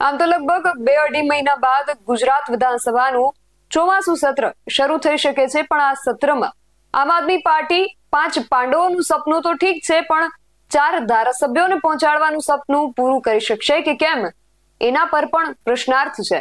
આમ તો લગભગ બે અઢી મહિના બાદ ગુજરાત વિધાનસભાનું ચોમાસું સત્ર શરૂ થઈ શકે છે, પણ આ સત્રમાં આમ આદમી પાર્ટી પાંચ પાંડવોનું સપનું તો ઠીક છે, પણ ચાર ધારાસભ્યોને પહોંચાડવાનું સપનું પૂરું કરી શકશે કે કેમ? એના પર પણ પ્રશ્નાર્થ છે.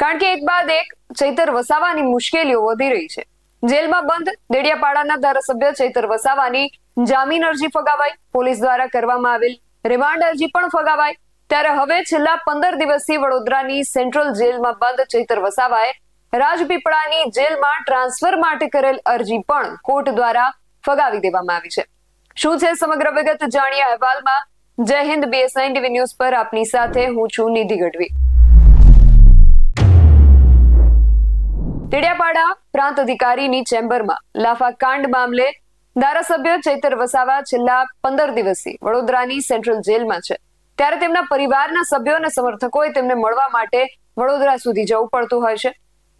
કારણ કે એક બાદ એક ચૈતર વસાવાની મુશ્કેલીઓ વધી રહી છે. જેલમાં બંધ દેડિયાપાડાના ધારાસભ્ય ચૈતર વસાવાની જામીન અરજી ફગાવાઈ. પોલીસ દ્વારા કરવામાં આવેલ રિમાન્ડ અરજી પણ ફગાવાઈ. ત્યારે હવે છેલ્લા પંદર દિવસથી વડોદરાની સેન્ટ્રલ જેલમાં બંધ ચૈતર વસાવાએ રાજપીપળાની જેલમાં ટ્રાન્સફર માટે કરેલ અરજી પણ કોર્ટ દ્વારા ફગાવી દેવામાં આવી છે. શું છે સમગ્ર વિગત જાણીએ અહેવાલમાં? જય હિન્દ, બીએસઆઈ ટીવી ન્યૂઝ પર આપની સાથે હું છું નિધિ ગઢવી. ટીડિયાપાડા પ્રાંત અધિકારીની ચેમ્બરમાં લાફા કાંડ મામલે ધારાસભ્ય ચૈતર વસાવા છેલ્લા પંદર દિવસથી વડોદરાની સેન્ટ્રલ જેલમાં છે. ત્યારે તેમના પરિવારના સભ્યો અને સમર્થકોએ તેમને મળવા માટે વડોદરા સુધી જવું પડતું હોય છે.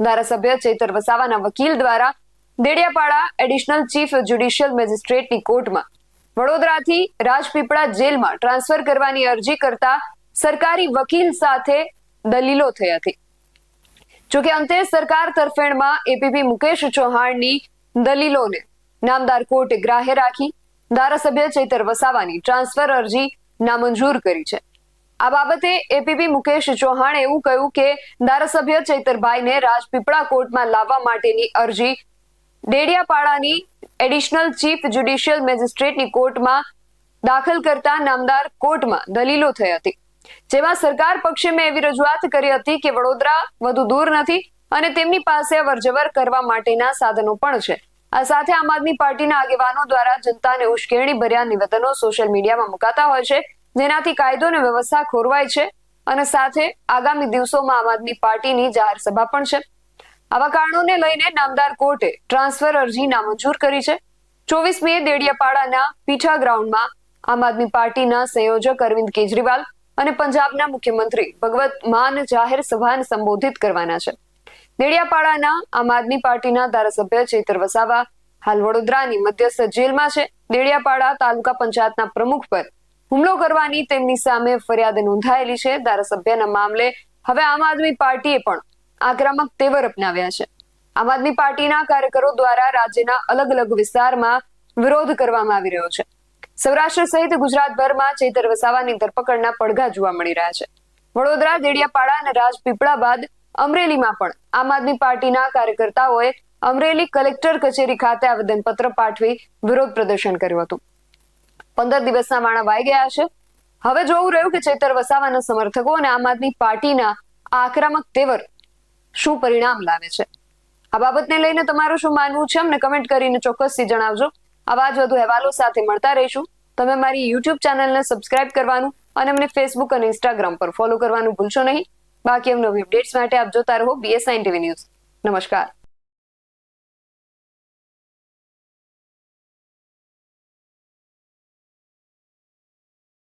ધારાસભ્ય ચૈતર વસાવાના વકીલ દ્વારા દેડિયાપાડા એડિશનલ ચીફ જ્યુડિશિયલ મેજિસ્ટ્રેટની કોર્ટમાં વડોદરાથી રાજપીપળા જેલમાં ટ્રાન્સફર કરવાની અરજી કરતા સરકારી વકીલ સાથે દલીલો થઈ હતી. જોકે અંતે સરકાર તરફેણમાં એપીપી મુકેશ ચૌહાણની દલીલોને નામદાર કોર્ટે ગ્રાહ્ય રાખી. ધારાસભ્ય ચૈતર વસાવાની ટ્રાન્સફર અરજી નામંજૂર કરી છે. આ બાબતે એપીપી મુકેશ ચૌહાણે એવું કહ્યું કે ધારાસભ્ય ચૈતરભાઈને રાજપીપળા કોર્ટમાં લાવવા માટેની અરજી ડેડિયાપાડાની એડિશનલ ચીફ જ્યુડિશિયલ મેજિસ્ટ્રેટની કોર્ટમાં દાખલ કરતા નામદાર કોર્ટમાં દલીલો થઈ હતી. જેમાં સરકાર પક્ષે મેં એવી રજૂઆત કરી હતી કે વડોદરા વધુ દૂર નથી અને તેમની પાસે અવરજવર કરવા માટેના સાધનો પણ છે. આ સાથે આમ આદમી પાર્ટીના આગેવાનો દ્વારા જનતાને ઉશ્કેરણી ભર્યા નિવેદનો સોશિયલ મીડિયામાં મુકાતા હોય છે, જેનાથી કાયદો અને વ્યવસ્થા ખોરવાય છે અને સાથે આગામી દિવસોમાં આમ આદમી પાર્ટીની જાહેર સભા પણ છે. આવા કારણોને લઈને નામદાર કોર્ટે ટ્રાન્સફર અરજી નામંજૂર કરી છે. ચોવીસ મે દેડિયાપાડાના પીઠા ગ્રાઉન્ડમાં આમ આદમી પાર્ટીના સંયોજક અરવિંદ કેજરીવાલ અને પંજાબના મુખ્યમંત્રી ભગવત માન જાહેર સભાને સંબોધિત કરવાના છે. દેડિયાપાડાના આમ આદમી પાર્ટીના ધારાસભ્ય ચેતર વસાવા હાલ વડોદરાની મધ્યસ્થ જેલમાં છે. દેડિયાપાડા તાલુકા પંચાયતના પ્રમુખ પર હુમલો કરવાની તેમની સામે ફરિયાદ નોંધાયેલી છે. ધારાસભ્યના મામલે હવે આમ આદમી પાર્ટીએ પણ આક્રમક તેવર અપનાવ્યા છે. આમ આદમી પાર્ટીના કાર્યકરો દ્વારા રાજ્યના અલગ અલગ વિસ્તારમાં વિરોધ કરવામાં આવી રહ્યો છે. સૌરાષ્ટ્ર સહિત ગુજરાતભરમાં ચેતર વસાવાની ધરપકડના પડઘા જોવા મળી રહ્યા છે. વડોદરા, દેડિયાપાડા અને રાજપીપળા બાદ અમરેલીમાં પણ. આમ આદમી પાર્ટીના કાર્યકર્તાઓએ અમરેલી કલેક્ટર કચેરી ખાતે આવેદનપત્ર પાઠવી વિરોધ પ્રદર્શન કર્યું હતું. પંદર દિવસના માણા વાઈ ગયા છે. હવે જોવું રહ્યું કે ચેતર વસાવાના સમર્થકો અને આમ આદમી પાર્ટીના આક્રમક તેવર શું પરિણામ લાવે છે? આ બાબતને લઈને તમારું શું માનવું છે? અમને કમેન્ટ કરીને ચોક્કસથી જણાવજો. આવા જ વધુ અહેવાલો સાથે મળતા રહીશું. તમે મારી યુટ્યુબ ચેનલને સબસ્ક્રાઇબ કરવાનું અને અમને ફેસબુક અને ઇન્સ્ટાગ્રામ પર ફોલો કરવાનું ભૂલશો નહીં. બાકી અમને અપડેટ્સ માટે આપ જોતા રહો બીએસઆઈ ટીવી ન્યૂઝ નમસ્કાર.